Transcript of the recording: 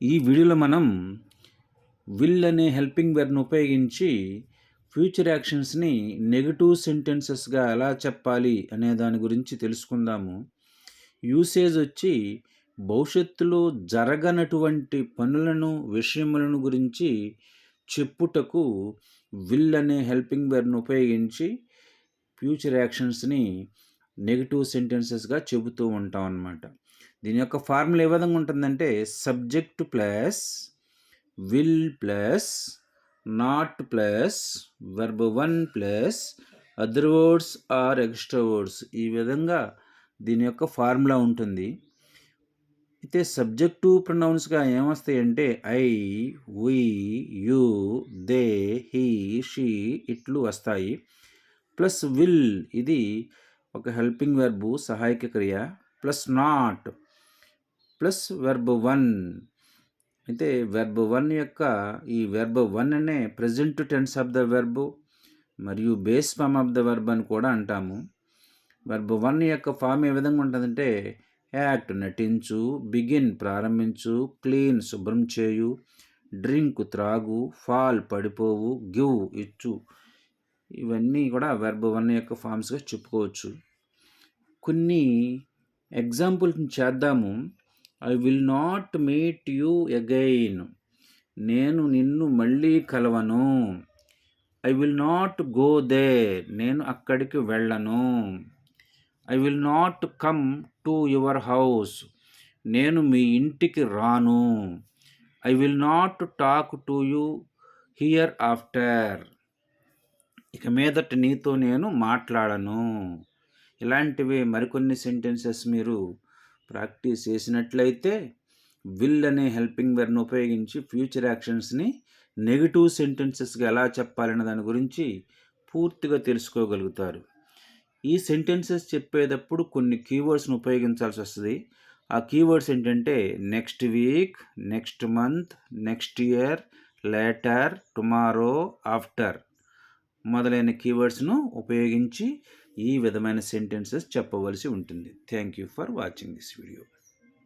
ఈ వీడియోలో మనం విల్ అనే హెల్పింగ్ వెర్ను ఉపయోగించి ఫ్యూచర్ యాక్షన్స్ని నెగటివ్ సెంటెన్సెస్గా ఎలా చెప్పాలి అనే దాని గురించి తెలుసుకుందాము. యూసేజ్ వచ్చి భవిష్యత్తులో జరగనటువంటి పనులను విషయములను గురించి చెప్పుటకు విల్ అనే హెల్పింగ్ వెర్ను ఉపయోగించి ఫ్యూచర్ యాక్షన్స్ని నెగిటివ్ సెంటెన్సెస్గా చెబుతూ ఉంటాం అన్నమాట. దీని యొక్క ఫార్ములా ఏ విధంగా ఉంటుందంటే subject plus will plus not plus verb one plus other words or extra words ఈ విధంగా దీని యొక్క ఫార్ములా ఉంటుంది. అయితే సబ్జెక్టు ప్రొనౌన్స్గా ఏమొస్తాయంటే I we you they he she ఇట్లు వస్తాయి. ప్లస్ విల్ ఇది ఒక హెల్పింగ్ వెర్బు సహాయక క్రియ plus not plus verb one. అయితే వెర్బ్ వన్ యొక్క ఈ వెర్బ్ వన్ అనే present tense of the verb మరియు base form of the verb అని కూడా అంటాము. వెర్బ్ వన్ యొక్క ఫామ్ ఏ విధంగా ఉంటుందంటే యాక్ట్ నటించు బిగిన్ ప్రారంభించు క్లీన్ శుభ్రం చేయు డ్రింక్ త్రాగు ఫాల్ పడిపోవు గివ్ ఇచ్చు. ఇవన్నీ కూడా వెర్బ్ వన్ యొక్క ఫామ్స్గా చెప్పుకోవచ్చు. కొన్ని ఎగ్జాంపుల్ చేద్దాము. I will not meet you again నేను నిన్ను మళ్ళీ కలవను. I will not go there నేను అక్కడికి వెళ్ళను. I will not come to your house నేను మీ ఇంటికి రాను. I will not talk to you hereafter ఇక మీదట నీతో నేను మాట్లాడను. ఇలాంటివి మరికొన్ని సెంటెన్సెస్ మీరు ప్రాక్టీస్ చేసినట్లయితే విల్ అనే హెల్పింగ్ వెర్ను ఉపయోగించి ఫ్యూచర్ యాక్షన్స్ని నెగిటివ్ సెంటెన్సెస్గా ఎలా చెప్పాలనే దాని గురించి పూర్తిగా తెలుసుకోగలుగుతారు. ఈ సెంటెన్సెస్ చెప్పేటప్పుడు కొన్ని కీవర్డ్స్ని ఉపయోగించాల్సి వస్తుంది. ఆ కీవర్డ్స్ ఏంటంటే next week next month next year later tomorrow after. మొదలైన కీవర్డ్స్ను ఉపయోగించి ఈ విధమైన సెంటెన్సెస్ చెప్పవలసి ఉంటుంది. Thank you for watching this video